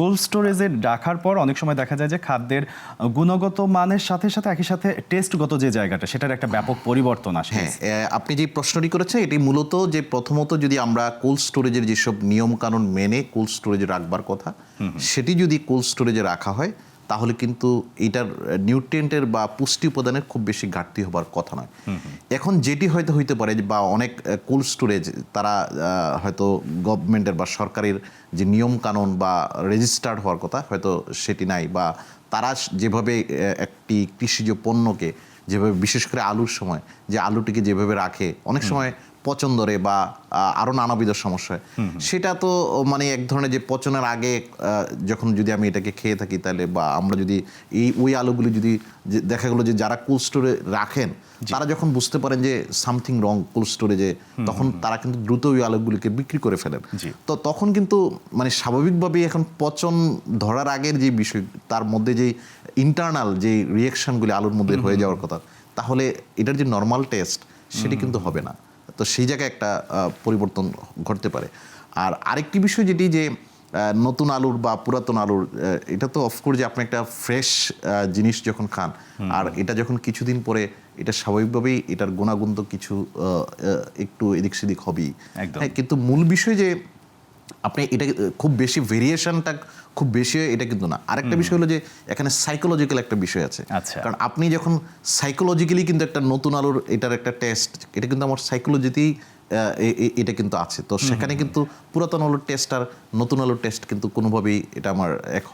Cold স্টোরেজে রাখার পর অনেক সময় দেখা যায় যে খাদ্যের গুণগত মানের সাথে সাথে একই সাথে টেস্টগত যে জায়গাটা সেটার একটা ব্যাপক পরিবর্তন আসে। হ্যাঁ আপনি যে প্রশ্নটি করেছেন এটি মূলত যে প্রথমত যদি আমরা কোল্ড স্টোরেজের যেসব নিয়মকানুন মেনে কোল্ড স্টোরেজে রাখবার কথা সেটি যদি কোল্ড স্টোরেজে রাখা হয় তাহলে কিন্তু এটার নিউট্রিয়েন্টের বা পুষ্টি উপাদানের খুব বেশি ঘাটতি হবার কথা নয়। এখন যেটি হয়তো হইতে পারে বা অনেক কোল্ড স্টোরেজ তারা হয়তো গভর্নমেন্টের বা সরকারের যে নিয়ম কানুন বা রেজিস্টার্ড হওয়ার কথা হয়তো সেটি নাই বা তারা যেভাবে একটি কৃষিজ পণ্যকে যেভাবে বিশেষ করে আলুর সময় যে আলুটিকে যেভাবে রাখে অনেক সময় পচন ধরে বা আহ, আরও নানাবিধ সমস্যা সেটা তো মানে এক ধরনের যে পচনের আগে যখন যদি আমি এটাকে খেয়ে থাকি তাহলে বা আমরা যদি এই ওই আলুগুলি যদি দেখা গেলো যে যারা কোল্ড স্টোরে রাখেন তারা যখন বুঝতে পারেন যে সামথিং রং কোল্ড স্টোরেজে তখন তারা কিন্তু দ্রুত ওই আলুগুলিকে বিক্রি করে ফেলেন। তো তখন কিন্তু মানে স্বাভাবিকভাবেই এখন পচন ধরার আগের যে বিষয় তার মধ্যে যে ইন্টারনাল যে রিয়েকশনগুলি আলুর মধ্যে হয়ে যাওয়ার কথা তাহলে এটার যে নর্মাল টেস্ট সেটি কিন্তু হবে না। তো সেই জায়গায় একটা পরিবর্তন ঘটতে পারে। আর আরেকটি বিষয় যেটি যে নতুন আলুর বা পুরাতন আলুর এটা তো অফকোর্স যে আপনি একটা ফ্রেশ জিনিস যখন খান আর এটা যখন কিছুদিন পরে এটা স্বাভাবিকভাবেই এটার গুণাগুণ তো কিছু একটু এদিক সেদিক হবেই। হ্যাঁ কিন্তু মূল বিষয় যে আপনি এটা খুব বেশি ভেরিয়েশনটা খুব বেশি হয় এটা কিন্তু না। আরেকটা বিষয় হলো যে এখানে সাইকোলজিক্যাল একটা বিষয় আছে। আচ্ছা। কারণ আপনি যখন সাইকোলজিক্যালি কিন্তু একটা নতুন আলোর এটার একটা টেস্ট এটা কিন্তু আমার সাইকোলজিতেই এটা কিন্তু আছে। তো সেখানে কিন্তু পুরাতন আলোর টেস্ট আর নতুন আলোর টেস্ট কিন্তু কোনোভাবেই এটা আমার এক